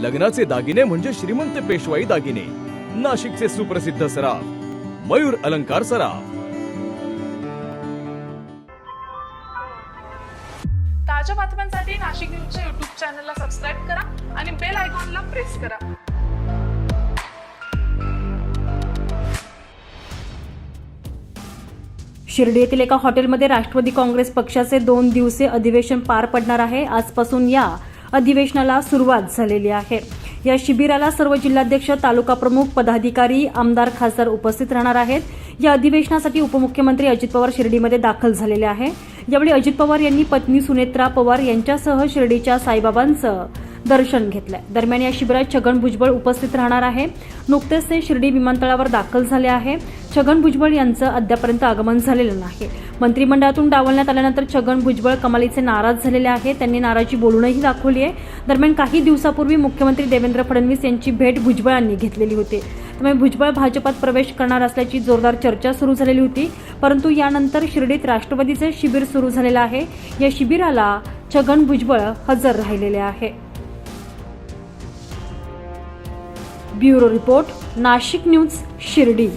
लग्नाचे दागिने म्हणजे श्रीमंत पेशवाई दागिने. नाशिकचे सुप्रसिद्ध सराफ मयूर अलंकार सराफ. ताज्या बातम्यांसाठी नाशिक न्यूजच्या युट्यूब चॅनलला सबस्क्राईब करा आणि बेल आयकॉनला प्रेस करा. शिर्डी येथील एका हॉटेलमध्ये राष्ट्रवादी काँग्रेस पक्षाचे दोन दिवसीय अधिवेशन पार पडणार आहे. आजपासून या अधिवेशनाला सुरुवात झालेली आहे. या शिबिराला सर्व जिल्हाध्यक्ष तालुका प्रमुख पदाधिकारी आमदार खासदार उपस्थित राहणार आहेत. या अधिवेशनासाठी उपमुख्यमंत्री अजित पवार शिर्डीमध्ये दाखल झालेले आहे. यावेळी अजित पवार यांनी पत्नी सुनेत्रा पवार यांच्यासह शिर्डीच्या साईबाबांचं दर्शन घेतलंय दरम्यान या शिबिरात छगन भुजबळ उपस्थित राहणार आहे. नुकतेच ते शिर्डी विमानतळावर दाखल झाले आहे. छगन भुजबळ यांचं अद्यापर्यंत आगमन झालेलं नाही. मंत्रिमंडळातून डावलण्यात आल्यानंतर छगन भुजबळ कमालीचे नाराज झालेले आहे त्यांनी नाराजी बोलूनही दाखवली आहे. दरम्यान काही दिवसापूर्वी मुख्यमंत्री देवेंद्र फडणवीस यांची भेट भुजबळांनी घेतलेली होती. त्यामुळे भुजबळ भाजपात प्रवेश करणार असल्याची जोरदार चर्चा सुरू झालेली होती. परंतु यानंतर शिर्डीत राष्ट्रवादीचे शिबिर सुरू झालेलं आहे. या शिबिराला छगन भुजबळ हजर राहिलेले आहे. Bureau report Nashik news Shirdi.